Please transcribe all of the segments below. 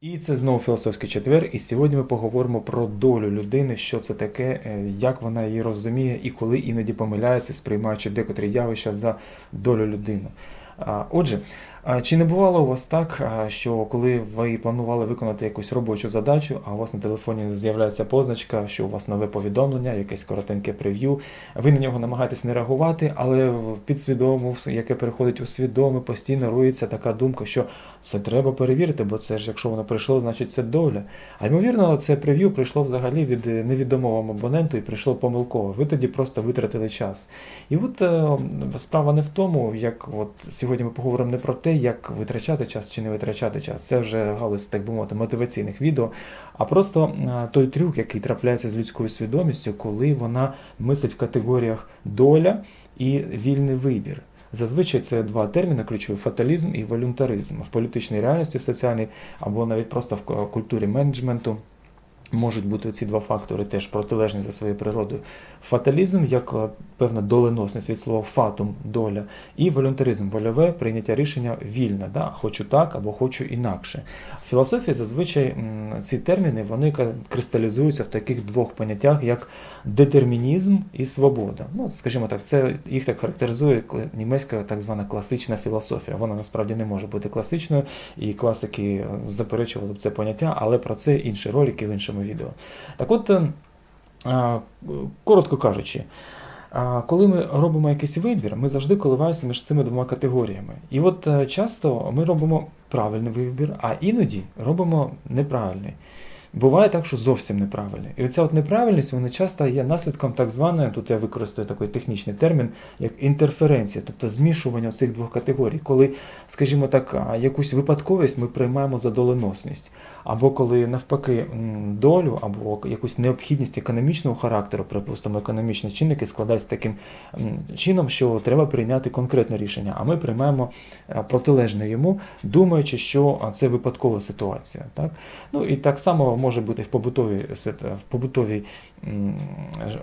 І це знову філософський четвер. І сьогодні ми поговоримо про долю людини, що це таке, е, як вона її розуміє, і коли іноді помиляється, сприймаючи декотрі явища за долю людини. Отже, чи не бувало у вас так, що коли ви планували виконати якусь робочу задачу, а у вас на телефоні з'являється позначка, що у вас нове повідомлення, якесь коротеньке прев'ю, ви на нього намагаєтесь не реагувати, але в підсвідому, яке переходить у свідоме, постійно рується така думка, що це треба перевірити, бо це ж якщо воно прийшло, значить це доля. А ймовірно, це прев'ю прийшло взагалі від е, невідомого абоненту і прийшло помилково. Ви тоді просто витратили час. І от е, справа не в тому, як от сьогодні ми поговоримо не про те, як витрачати час чи не витрачати час. Це вже галузь, так би мовити, мотиваційних відео, а просто е, той трюк, який трапляється з людською свідомістю, коли вона мислить в категоріях доля і вільний вибір. Зазвичай це два терміни ключові фаталізм і волюнтаризм. В політичній реальності, в соціальній або навіть просто в культурі менеджменту можуть бути ці два фактори теж протилежні за своєю природою. Фаталізм як е, певна доленосність від слова фатум, доля, і волюнтаризм, вольове прийняття рішення вільне, да? хочу так або хочу інакше. В філософії зазвичай ці терміни вони кристалізуються в таких двох поняттях, як детермінізм і свобода. Ну, скажімо так, це їх так характеризує німецька так звана класична філософія. Вона насправді не може бути класичною, і класики е, заперечували б це поняття, але про це інші ролики в іншому відео. Так от, е, коротко кажучи, коли ми робимо якийсь вибір, ми завжди коливаємося між цими двома категоріями. І от е, часто ми робимо правильний вибір, а іноді робимо неправильний. Буває так, що зовсім неправильний. І оця от неправильність вона часто є наслідком так званої, тут я використаю такий технічний термін, як інтерференція, тобто змішування цих двох категорій, коли, скажімо так, якусь випадковість ми приймаємо за доленосність, або коли навпаки долю, або якусь необхідність економічного характеру, припустимо, економічні чинники складаються таким чином, що треба прийняти конкретне рішення, а ми приймаємо е, протилежне йому, думаючи, що це випадкова ситуація. Так? Ну і так само може бути в побутовій в побутовій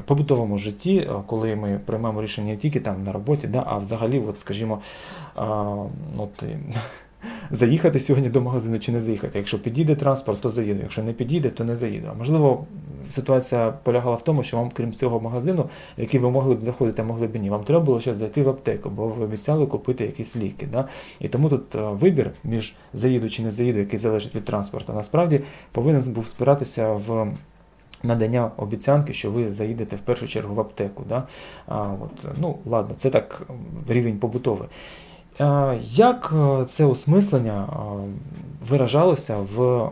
побутовому житті, е, коли ми приймаємо рішення не тільки там на роботі, да, а взагалі, от, скажімо, от, заїхати сьогодні до магазину чи не заїхати. Якщо підійде транспорт, то заїду. Якщо не підійде, то не заїду. А можливо, ситуація полягала в тому, що вам, крім цього магазину, в який ви могли б заходити, а могли б ні, вам треба було ще зайти в аптеку, бо ви обіцяли купити якісь ліки. Да? І тому тут е, вибір між заїду чи не заїду, який залежить від транспорту, насправді повинен був спиратися в. Надання обіцянки, що ви заїдете в першу чергу в аптеку. Да? А, от, ну, ладно, це так рівень побутовий. А, Як е, це осмислення а, виражалося в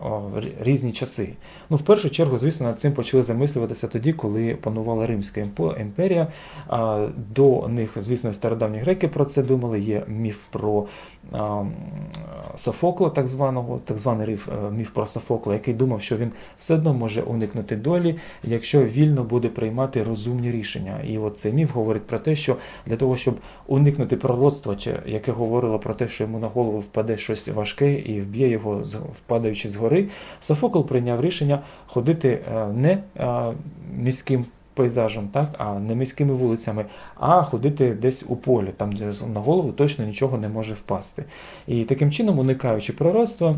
різні часи? Ну, в першу чергу, звісно, над цим почали замислюватися тоді, коли панувала Римська імперія. До них, звісно, стародавні греки про це думали. Є міф про Софокла, так званого, так званий е, міф про Софокла, який думав, що він все одно може уникнути долі, якщо вільно буде приймати розумні рішення. І от цей міф говорить про те, що для того, щоб уникнути пророцтва, яке говорило про те, що йому на голову впаде щось важке і вб'є його, з- впадаючи з гори, Софокл прийняв рішення ходити е, не е, міським пейзажем, так, а не міськими вулицями, а ходити десь у полі, там, де на голову точно нічого не може впасти. І таким чином, уникаючи пророцтва,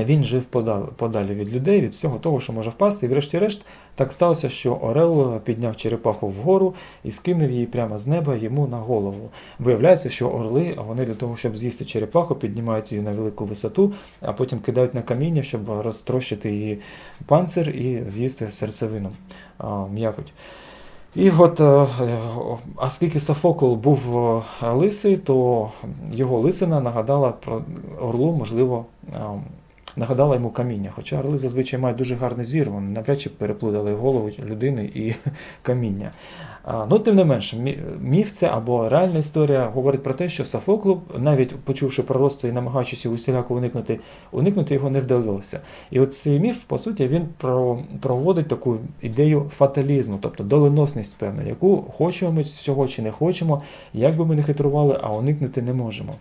він жив подалі, від людей, від всього того, що може впасти. І врешті-решт так сталося, що Орел підняв черепаху вгору і скинув її прямо з неба йому на голову. Виявляється, що орли, вони для того, щоб з'їсти черепаху, піднімають її на велику висоту, а потім кидають на каміння, щоб розтрощити її панцир і з'їсти серцевину м'якоть. І от, е, е, оскільки Софокл був е, лисий, то його лисина нагадала про орлу, можливо, е, нагадала йому каміння. Хоча орли зазвичай мають дуже гарний зір, вони навряд чи переплутали голову людини і каміння. Ну, тим не менше, мі- міф це або реальна історія говорить про те, що Софоклу, навіть почувши пророцтво і намагаючись усіляко уникнути, уникнути його не вдалося. І от цей міф, по суті, він про, проводить таку ідею фаталізму, тобто доленосність певна, яку хочемо ми цього чи не хочемо, як би ми не хитрували, а уникнути не можемо.